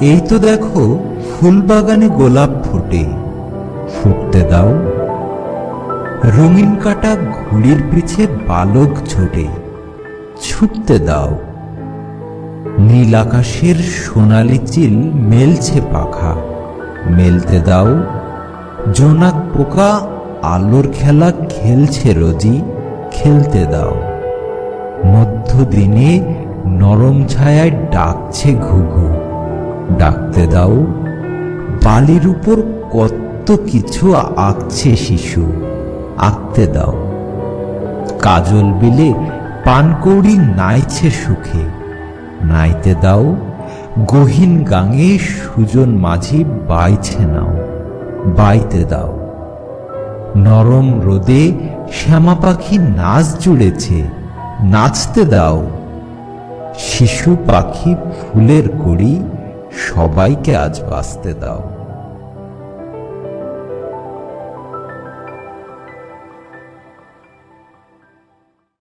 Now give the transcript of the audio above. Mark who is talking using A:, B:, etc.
A: এই তো দেখো ফুলবাগানে গোলাপ ফুটে। ফুটতে দাও। রঙিন কাটা ঘুড়ির পিছে বালক ছোটে। ছুটতে দাও। নীল আকাশের সোনালি চিল মেলছে পাখা। মেলতে দাও। জোনাক পোকা আলোর খেলা খেলছে রোজি। খেলতে দাও। মধ্যদিনে নরম ছায়ায় ডাকছে ঘুঘু। ডাকতে দাও। বালির উপর কত কিছু আঁকছে শিশু, আঁকতে দাও। কাজল বিলে পানকৌড়ি নাইছে সুখে, নাইতে দাও। গহীন গাঙে সুজন মাঝি বাইছে নাও, বাইতে দাও। নরম রোদে শ্যামা পাখি নাচ জুড়েছে, নাচতে দাও। শিশু পাখি ফুলের কড়ি সবাইকে আজ বাঁচতে দাও।